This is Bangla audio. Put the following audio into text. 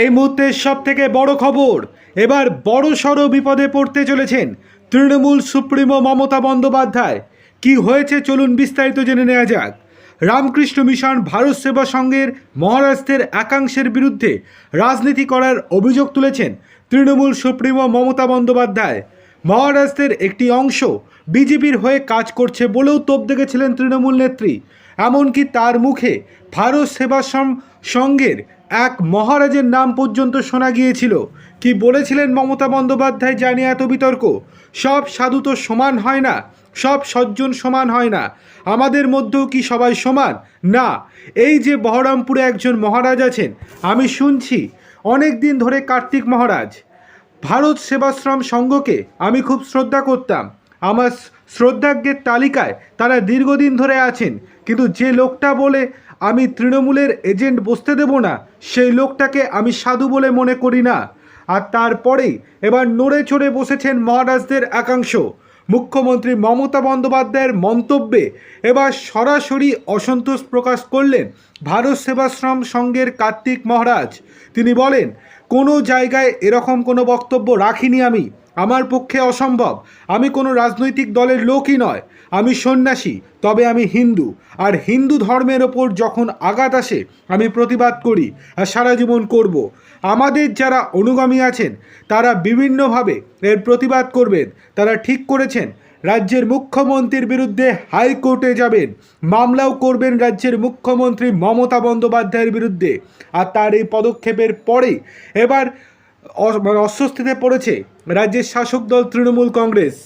এই মুহূর্তের সব থেকে বড় খবর, এবার বড় সড় বিপদে পড়তে চলেছেন তৃণমূল সুপ্রিমো মমতা বন্দ্যোপাধ্যায়। কি হয়েছে চলুন বিস্তারিত জেনে নেওয়া যাক। রামকৃষ্ণ মিশন ভারত সেবা সংঘের মহারাষ্ট্রের একাংশের বিরুদ্ধে রাজনীতি করার অভিযোগ তুলেছেন তৃণমূল সুপ্রিমো মমতা বন্দ্যোপাধ্যায়। মহারাষ্ট্রের একটি অংশ বিজেপির হয়ে কাজ করছে বলেও তোপ দেখেছিলেন তৃণমূল নেত্রী। এমনকি তার মুখে ভারত সেবাশ্রম সংঘের এক মহারাজের নাম পর্যন্ত শোনা গিয়েছিল। কি বলেছিলেন মমতা বন্দ্যোপাধ্যায় জানিয়ে এত বিতর্ক? সব সাধু তো সমান হয় না, সব সজ্জন সমান হয় না। আমাদের মধ্যেও কি সবাই সমান? না, এই যে বহরমপুরে একজন মহারাজ আছেন, আমি শুনছি অনেক দিন ধরে কার্তিক মহারাজ। ভারত সেবাশ্রম সংঘকে আমি খুব শ্রদ্ধা করতাম। আমার শ্রদ্ধাজ্ঞের তালিকায় তারা দীর্ঘদিন ধরে আছেন। কিন্তু যে লোকটা বলে আমি তৃণমূলের এজেন্ট বসতে দেব না, সেই লোকটাকে আমি সাধু বলে মনে করি না। আর তারপরেই এবার নড়ে চড়ে বসেছেন মহারাজদের একাংশ। মুখ্যমন্ত্রী মমতা বন্দ্যোপাধ্যায়ের মন্তব্যে এবার সরাসরি অসন্তোষ প্রকাশ করলেন ভারত সেবাশ্রম সংঘের কার্তিক মহারাজ। তিনি বলেন, কোনো জায়গায় এরকম কোনো বক্তব্য রাখিনি আমি। আমার পক্ষে অসম্ভব। আমি কোনো রাজনৈতিক দলের লোকই নয়। আমি সন্ন্যাসী, তবে আমি হিন্দু। আর হিন্দু ধর্মের ওপর যখন আঘাত আসে, আমি প্রতিবাদ করি আর সারা জীবন করব। আমাদের যারা অনুগামী আছেন, তারা বিভিন্নভাবে এর প্রতিবাদ করবেন। তারা ঠিক করেছেন। রাজ্যের মুখ্যমন্ত্রীর বিরুদ্ধে হাইকোর্টে যাবেন। মামলাও করবেন রাজ্যের মুখ্যমন্ত্রী মমতা বন্দ্যোপাধ্যায়ের বিরুদ্ধে। আর তার এই পদক্ষেপের পরেই এবার মানে অস্বস্তিতে পড়েছে রাজ্যের শাসক দল তৃণমূল কংগ্রেস।